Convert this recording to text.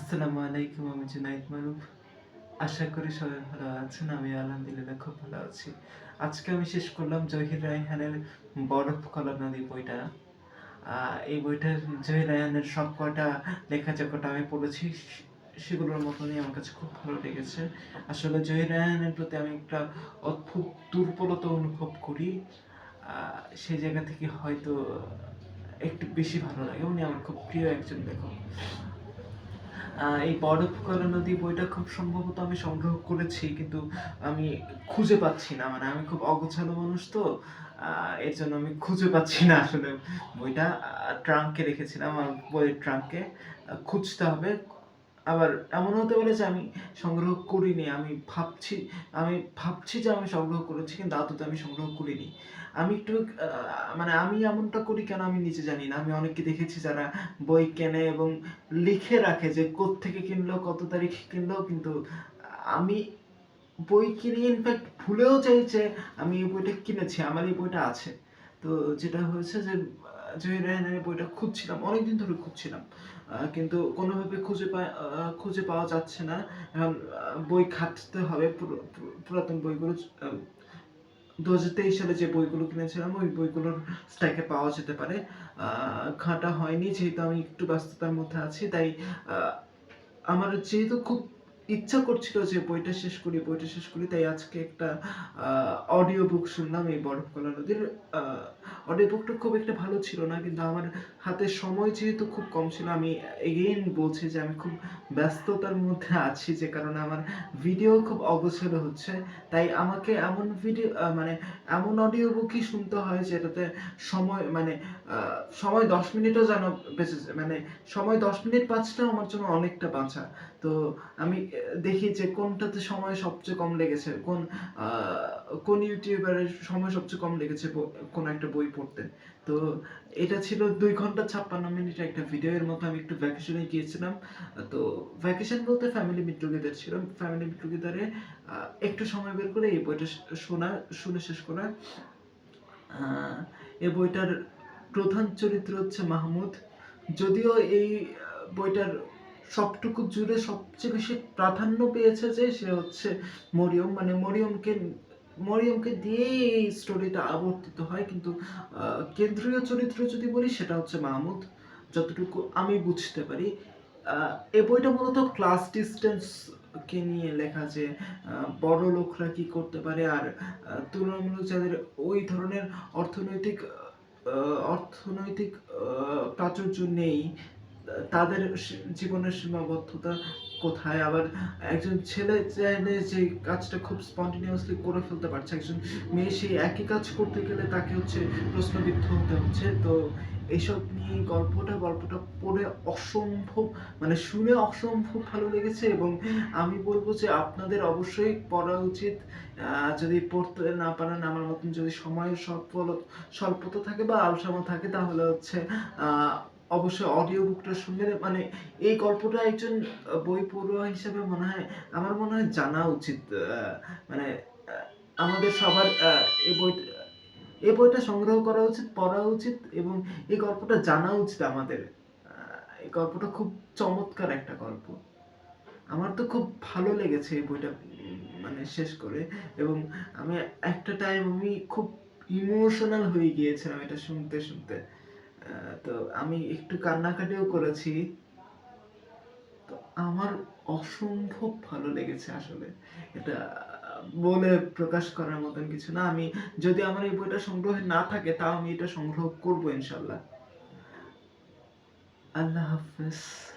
আসসালামু আলাইকুম, আমি জুনাইদ মারুফ। আশা করি সবাই ভালো আছেন, আমি আলহামদুলিল্লাহ খুব ভালো আছি। আজকে আমি শেষ করলাম জহির রায়হানের বরফ কলা নদী বইটা। এই বইটার জহির রায়হানের সব কটা লেখা যে কটা আমি পড়েছি, সেগুলোর মতনই আমার কাছে খুব ভালো লেগেছে। আসলে জহির রায়হানের প্রতি আমি একটা অদ্ভুত দুর্বলতা অনুভব করি। সেই জায়গা থেকে হয়তো একটু বেশি ভালো লাগে। উনি আমার খুব প্রিয় একজন লেখক। এই করা নদী বইটা খুব সম্ভবত আমি সংগ্রহ করেছি, কিন্তু আমি খুঁজে পাচ্ছি না। মানে আমি খুব অগোছালো মানুষ তো এর জন্য আমি খুঁজে পাচ্ছি না আসলে বইটা। ট্রাঙ্কে রেখেছিলাম, আমার বইয়ের ট্রাঙ্কে। খুঁজতে হবে। আবার এমন হতে পারে যে আমি সংগ্রহ করিনি, আমি ভাবছি আমি ভাবছি যে আমি সংগ্রহ করেছি কিন্তু আদতে আমি সংগ্রহ করিনি। আমি একটু মানে আমি এমনটা করি কেন আমি নিজে জানি না। আমি অনেককে দেখেছি যারা বই কেনে এবং লিখে রাখে যে থেকে কিনলো, কত তারিখ কিনলো, কিন্তু আমি বই কিনে ইনফ্যাক্ট ভুলেও যাই যে আমি এই বইটা কিনেছি, আমার এই বইটা আছে। তো যেটা হয়েছে যে জহির রায়হানের বইটা খুঁজছিলাম, অনেকদিন ধরে খুঁজছিলাম কিন্তু কোনোভাবে খুঁজে খুঁজে পাওয়া যাচ্ছে না। বই ঘাঁটতে হবে, পুরো- পুরো- পুরাতন বইগুলো দু হাজার তেইশ সালে যে বইগুলো কিনেছিলাম, ওই বইগুলোর স্ট্যাকে পাওয়া যেতে পারে। ঘাঁটা হয়নি, যেহেতু আমি একটু ব্যস্ততার মধ্যে আছি, তাই আমার যেহেতু খুব ইচ্ছা করছিল যে বইটা শেষ করি, বইটা শেষ করি, তাই আজকে একটা অডিও বুক শুনলাম এই বরফ কলা নদীর অডিও বুকটা খুব একটা ভালো ছিল না, কিন্তু আমার হাতে সময় যেহেতু খুব কম ছিল, আমি এগেইন বলছি যে আমি খুব ব্যস্ততার মধ্যে আছি, যে কারণে আমার ভিডিও খুব অগোছালো হচ্ছে তাই আমাকে এমন ভিডিও মানে এমন অডিও বুকই শুনতে হয় যেটাতে সময় মানে সময় দশ মিনিটও যেন বেঁচে। মানে সময় দশ মিনিট বাঁচলেও আমার জন্য অনেকটা বাঁচা তো আমি দেখি যে কোনটাতে সময় সবচেয়ে কম লেগেছে, কোন কোন ইউটিউবারের সময় সবচেয়ে কম লেগেছে কোন একটা বই পড়তে। তো এটা ছিল দুই ঘণ্টা ছাপ্পান্ন মিনিটের একটা ভিডিও এর মধ্যে আমি একটু ভ্যাকেশনে গিয়েছিলাম। তো ভ্যাকেশন বলতে ফ্যামিলি মিট টুগেদার ছিল। ফ্যামিলি মিট টুগেদারে একটু সময় বের করে এই বইটা শোনা, শুনে শেষ করা। এই বইটার প্রধান চরিত্র হচ্ছে মাহমুদ। যদিও এই বইটার সবটুকু জুড়ে সবচেয়ে বেশি প্রাধান্য পেয়েছে যে সে হচ্ছে মরিয়ম। মানে মরিয়মকে মরিয়মকে দিয়েই এই স্টোরিটা আবর্তিত হয়। কিন্তু কেন্দ্রীয় চরিত্র যদি বলি, সেটা হচ্ছে মাহমুদ। যতটুকু আমি বুঝতে পারি এই বইটা মূলত ক্লাস ডিস্টেন্স কে নিয়ে লেখা যে বড় লোকরা কি করতে পারে আর তুলনামূলক যাদের ওই ধরনের অর্থনৈতিক অর্থনৈতিক প্রাচুর্য নেই তাদের জীবনের সীমাবদ্ধতা কোথায়? আবার একজন ছেলে চাইলে যে কাজটা খুব স্পন্টিনিয়াসলি করে ফেলতে পারছে, একজন মেয়ে সেই একই কাজ করতে গেলে তাকে হচ্ছে প্রশ্নবিদ্ধ হতে হচ্ছে। তো এইসব নিয়ে গল্পটা গল্পটা পড়ে অসম্ভব মানে শুনে অসম্ভব ভালো লেগেছে এবং আমি বলব যে আপনাদের অবশ্যই পড়া উচিত। যদি পড়তে না পারেন, আমার মতন যদি সময়ের স্বল্প স্বল্পতা থাকে বা আলসামা থাকে, তাহলে হচ্ছে অবশ্যই অডিও বুকটা শুনলে মানে এই গল্পটা একজন বই পড়ুয়া হিসেবে মনে হয়, আমার মনে হয় জানা উচিত মানে আমাদের সবার এই বই এই বইটা সংগ্রহ করা উচিত, পড়া উচিত এবং এই গল্পটা জানা উচিত আমাদের। এই গল্পটা খুব চমৎকার একটা গল্প। আমার তো খুব ভালো লেগেছে এই বইটা মানে শেষ করে এবং আমি একটা টাইম আমি খুব ইমোশনাল হয়ে গিয়েছিলাম এটা শুনতে শুনতে। তো আমি একটু কান্নাকাটিও করেছি। তো আমার অসম্ভব ভালো লেগেছে আসলে। এটা বলে প্রকাশ করার মতন কিছু না। আমি যদি আমার এই বইটা সংগ্রহে না থাকে, তাও আমি এটা সংগ্রহ করব ইনশাল্লাহ। আল্লাহ হাফেজ।